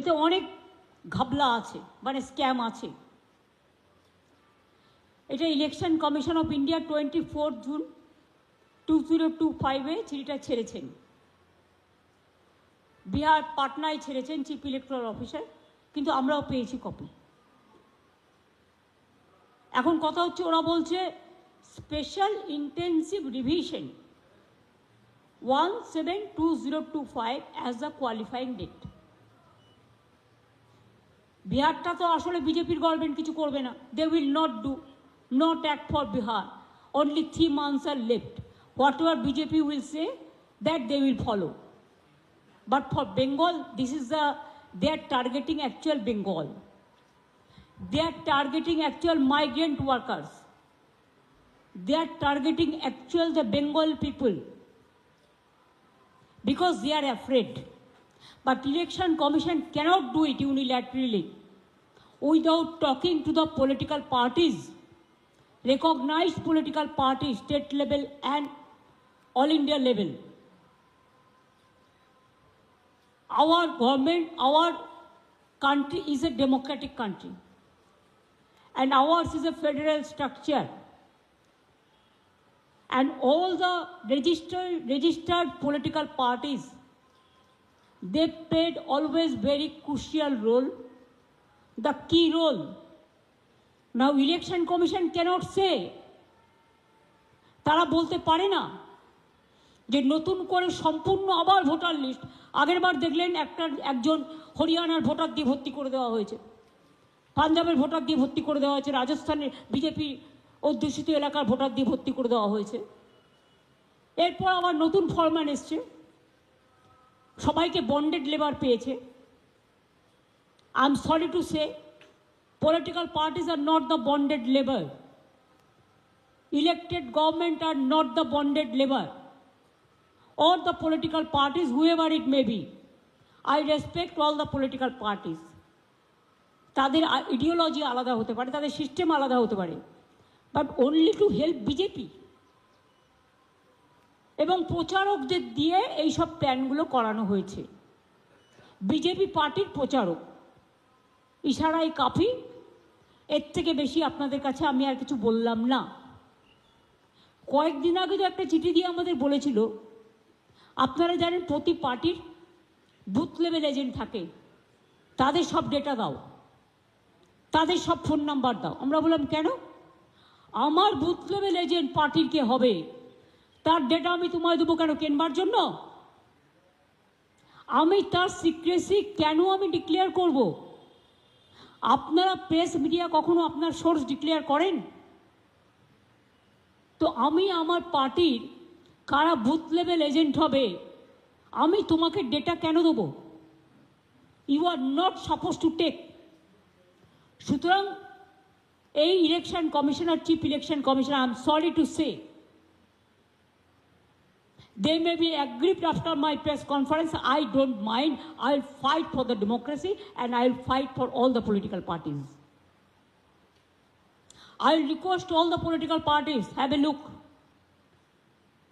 এতে অনেক ঘাবলা আছে মানে স্ক্যাম আছে। এটা election commission of India twenty four June two zero two ফাইভে চিঠিটা ছেড়েছেন। বিহার পাটনায় ছেড়েছেন চিফ ইলেকট্রাল অফিসার কিন্তু আমরাও পেয়েছি কপি এখন কথা হচ্ছে, ওরা বলছে special intensive revision one seven two zero two five as the qualifying date বিহারটা তো আসলে বিজেপির গভর্নমেন্ট কিছু করবে না they will not do not act for Bihar only three months are left whatever BJP will say that they will follow But for Bengal, this is the, they are targeting actual Bengal. They are targeting actual migrant workers. They are targeting actual the Bengal people. Because they are afraid. But election commission cannot do it unilaterally without talking to the political parties, recognized political parties, state level and all India level. our government, our country is a democratic country. And ours is a federal structure. And all the registered, registered political parties, they played always very crucial role, the key role. Now election commission cannot say, তারা বলতে পারে না যে নতুন করে সম্পূর্ণ আবার voter list আগেরবার দেখলেন একটা একজন হরিয়ানার ভোটার দিয়ে ভর্তি করে দেওয়া হয়েছে। পাঞ্জাবের ভোটার দিয়ে ভর্তি করে দেওয়া হয়েছে। রাজস্থানের বিজেপি অধ্যুষিত এলাকার ভোটার দিয়ে ভর্তি করে দেওয়া হয়েছে। এরপর আবার নতুন ফরম্যান এসছে। সবাইকে বন্ডেড লেবার পেয়েছে। Am sorry to say political parties are not the bonded labour elected government are not the bonded labor. Or the political parties, whoever it may be. I respect all the political parties. তাদের ideology আলাদা হতে পারে তাদের system আলাদা হতে পারে। But only to help BJP এবং প্রচারকদের দিয়ে এই সব প্ল্যানগুলো করানো হয়েছে। বিজেপি পার্টির প্রচারক। ইশারাই কাফি। এর থেকে বেশি আপনাদের কাছে আমি আর কিছু বললাম না। কয়েকদিন আগে তো একটা চিঠি দিয়ে আমাদের বলেছিল, আপনারা জানেন প্রতি পার্টির বুথ লেভেল এজেন্ট থাকে। তাদের সব ডেটা দাও। তাদের সব ফোন নাম্বার দাও। আমরা বললাম, কেন? আমার বুথ লেভেল এজেন্ট পার্টির কে হবে? তার ডেটা আমি তোমায় দেবো কেন কেনবার জন্য? আমি তার সিক্রেসি কেন আমি ডিক্লেয়ার করব? আপনারা প্রেস মিডিয়া কখনো আপনার সোর্স ডিক্লেয়ার করেন? তো আমি আমার পার্টির কারা বুথ লেভেল এজেন্ট হবে, আমি তোমাকে ডেটা কেন দেবো? You are not suppose to take সুতরাং এই election commissioner chief election commissioner I am sorry to say they may be aggrieved after my press conference. I don't mind. I'll fight for the democracy and I'll fight for all the political parties. I'll request all the political parties, have a look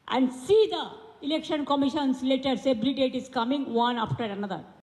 and see the election commission's letters every day it is coming one after another.